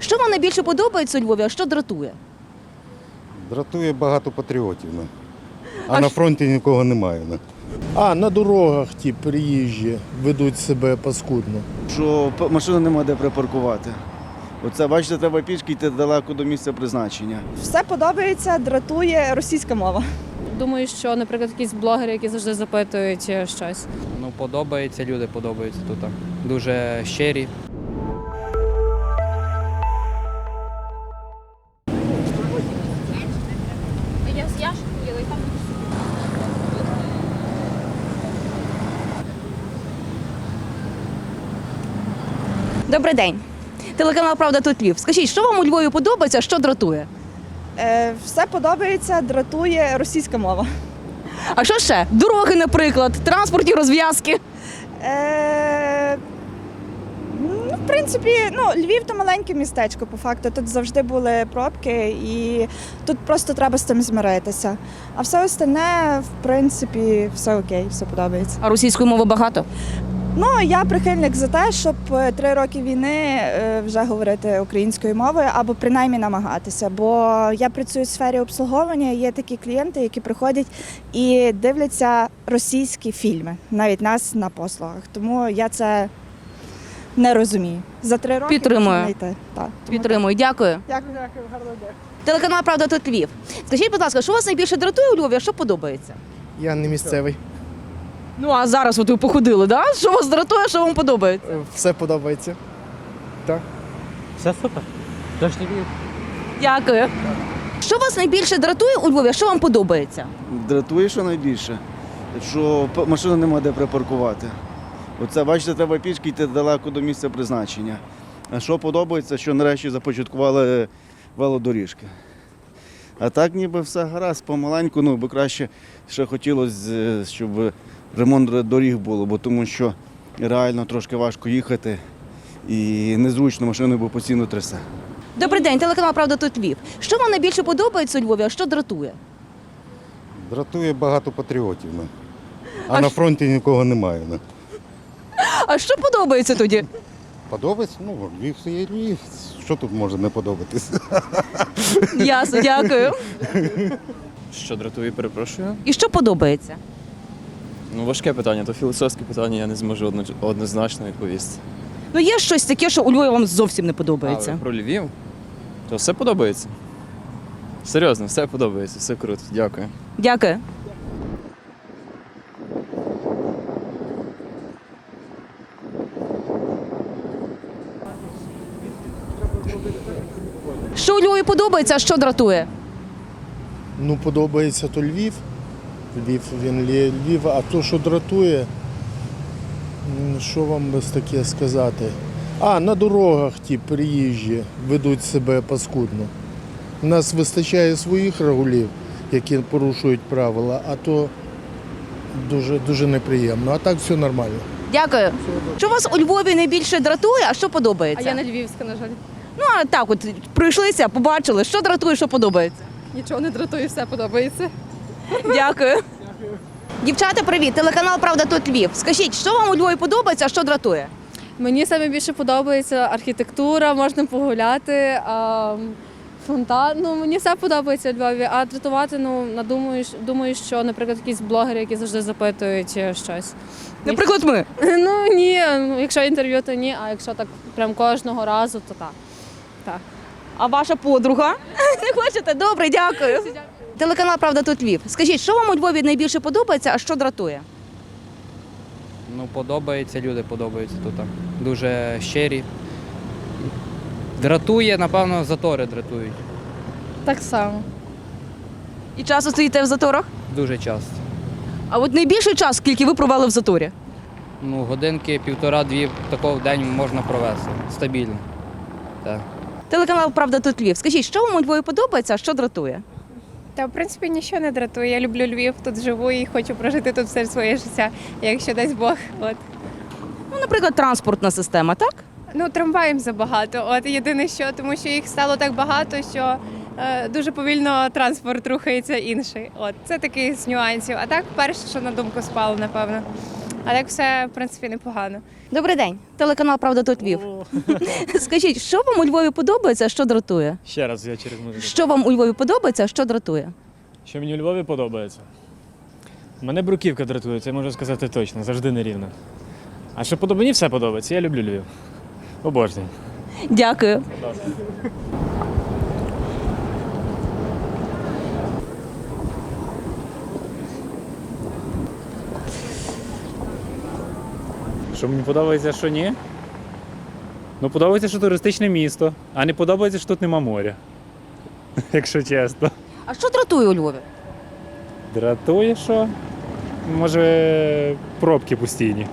Що вам найбільше подобається у Львові, а що дратує? Дратує багато патріотів. Ну. А, А на фронті нікого немає. Ну. А, на дорогах ті приїжджі ведуть себе паскудно. що машину нема де припаркувати. Оце, бачите, треба пішки йти далеко до місця призначення. Все подобається, дратує російська мова. Думаю, що, наприклад, якісь блогери, які завжди запитують е, щось. Ну, подобається, люди подобаються тут. Дуже щирі. Добрий день. Телеканал Правда тут Львів. Скажіть, що вам у Львові подобається, що дратує? Е, все подобається, дратує російська мова. А що ще? Дороги, наприклад, транспортні розв'язки. Е, ну, в принципі, ну, Львів то маленьке містечко, по факту. Тут завжди були пробки, і тут просто треба з цим змиритися. А все остальне, в принципі, все окей, все подобається. А російської мови багато. Ну, я прихильник за те, щоб е, три роки війни е, вже говорити українською мовою або принаймні намагатися. Бо я працюю в сфері обслуговування. Є такі клієнти, які приходять і дивляться російські фільми, навіть нас на послугах. Тому я це не розумію. За три роки Підтримую. знайти. Так. Тому Підтримую, дякую. Дякую, дякую, гарного дня. Телеканал Правда тут Львів. Скажіть, будь ласка, що вас найбільше дратує у Львові, а що подобається? Я не місцевий. Ну а зараз от ви походили, да? Що вас дратує, що вам подобається? Е, Все подобається. Так. Все супер. Тож Львів. Дякую. Що вас найбільше дратує у Львові, а що вам подобається? Дратує, що найбільше, що п- машину нема де припаркувати. Оце, бачите, треба пішки йти далеко до місця призначення. А що подобається, що нарешті започаткували велодоріжки. А так ніби все гаразд, помаленьку, ну, бо краще ще хотілося, е, щоб ремонт доріг було, бо тому що реально трошки важко їхати і незручно машиною, бо постійно трясе. Добрий день, телеканал Правда тут Львів. Що вам найбільше подобається у Львові, а що дратує? Дратує багато патріотів. Ну. А, А на ж- фронті нікого немає. Ну. А що подобається тоді? Подобається? Ну, Львів це є Львів. Що тут може не подобатись? Ясно, дякую. Що дратує, перепрошую? І що подобається? Ну, важке питання, то філософське питання, я не зможу одно- однозначно відповісти. Ну є щось таке, що у Львові вам зовсім не подобається. Але про Львів, то все подобається. Серйозно, все подобається, все круто. Дякую. Дякую. Що у Львові подобається, а що дратує? Ну, подобається то Львів. Львів, він Львів, а то, що дратує, що вам без таке сказати? А, на дорогах ті приїжджі ведуть себе паскудно. У нас вистачає своїх регулів, які порушують правила, а то дуже, дуже неприємно. А так все нормально. Дякую. Що вас у Львові найбільше дратує, а що подобається? А я не львівська, на жаль. Ну а так, от прийшлися, побачили, що дратує, що подобається. Нічого не дратує, все подобається. Дякую. Дівчата, привіт! Телеканал Правда тут Львів. Скажіть, що вам у Львові подобається, а що дратує? Мені саме більше подобається архітектура, можна погуляти, а, фонтан. Ну, мені все подобається у Львові, а дратувати, ну, надумаю, думаю, що, наприклад, якісь блогери, які завжди запитують е, щось. Наприклад, ми. Ну ні, ну, якщо інтерв'ю, то ні, а якщо так прям кожного разу, то так. Так. А ваша подруга? Не хочете? Добре, дякую. Телеканал Правда тут Львів. Скажіть, що вам у Львові найбільше подобається, а що дратує? Ну, подобається, люди подобаються тут. Дуже щирі. Дратує, напевно, затори дратують. Так само. І часто стоїте в заторах? Дуже часто. А от найбільший час, скільки ви провели в заторі? Ну, годинки, півтора-дві такого в день можна провести. Стабільно. Так. Телеканал Правда тут Львів. Скажіть, що вам у Львові подобається, а що дратує? Та в принципі нічого не дратує. Я люблю Львів, тут живу і хочу прожити тут все своє життя, якщо дасть Бог. От. Ну, наприклад, транспортна система, так? Ну, трамваїв забагато. От єдине що, тому що їх стало так багато, що е, дуже повільно транспорт рухається інший. От це такий з нюансів. А так, перше, що на думку спало, напевно. А так все, в принципі, непогано. Добрий день, телеканал Правда тут Львів. Скажіть, що вам у Львові подобається, а що дратує? Ще раз я через музику. Що вам у Львові подобається, а що дратує? Що мені у Львові подобається? Мене бруківка дратує, це можу сказати точно, завжди нерівно. А що подобається, мені все подобається, я люблю Львів. Обожнюю. Дякую. Що мені подобається, що ні? Ну, подобається, що туристичне місто, а не подобається, що тут нема моря. Якщо чесно. А що дратує у Львові? Дратує, що? Може, пробки постійні.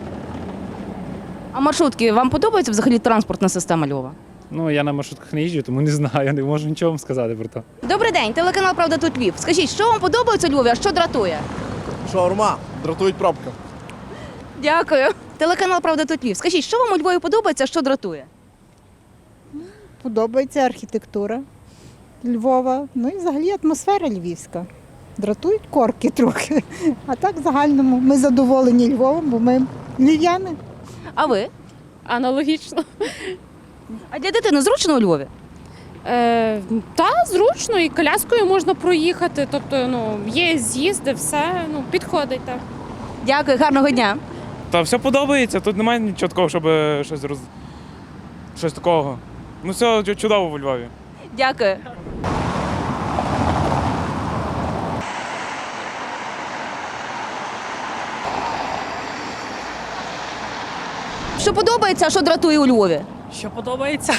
А маршрутки вам подобається взагалі транспортна система Львова? Ну, я на маршрутках не їжджу, тому не знаю, не можу нічого вам сказати про це. Добрий день, телеканал Правда тут Львів. Скажіть, що вам подобається у Львові, а що дратує? Шаурма, дратують пробка. Дякую. Телеканал Правда тут Львів. Скажіть, що вам у Львові подобається, а що дратує? Подобається архітектура Львова, ну і взагалі атмосфера львівська. Дратують корки трохи. А так в загальному ми задоволені Львовом, бо ми львів'яни. А ви? Аналогічно. А для дитини зручно у Львові? Е, та зручно і коляскою можна проїхати. Тобто, ну, є з'їзди, все ну, підходить. Так. Дякую, гарного дня. Та все подобається, тут немає нічого такого, щоб е, щось роз... щось такого. Ну все чудово у Львові. Дякую. Що подобається, а що дратує у Львові? Що подобається?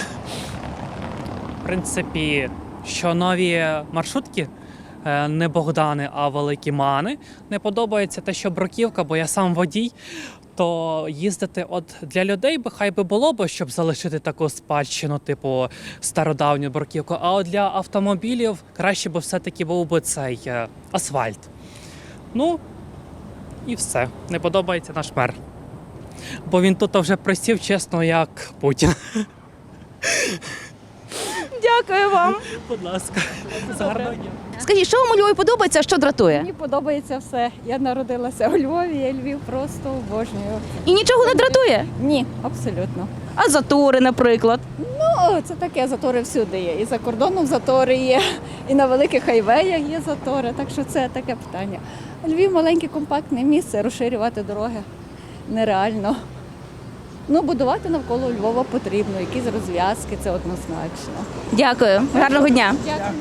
В принципі, що нові маршрутки, е, не Богдани, а великі мани. Не подобається те, що бруківка, бо я сам водій. То їздити от для людей би хай би було б, щоб залишити таку спадщину, типу стародавню бруківку. А от для автомобілів краще би все-таки був би цей е, асфальт. Ну і все. Не подобається наш мер. Бо він тут вже присів, чесно, як Путін. Дякую вам. Будь ласка, гарного дня. Скажіть, що вам у Львові подобається, а що дратує? Мені подобається все. Я народилася у Львові, я Львів просто обожнюю. І нічого не дратує? Ні, абсолютно. А затори, наприклад. Ну, це таке затори всюди є. І за кордоном затори є, і на великих хайвеях є затори. Так що це таке питання. Львів маленьке компактне місце, розширювати дороги нереально. Ну, будувати навколо Львова потрібно, якісь розв'язки, це однозначно. Дякую, гарного дня. Дякую.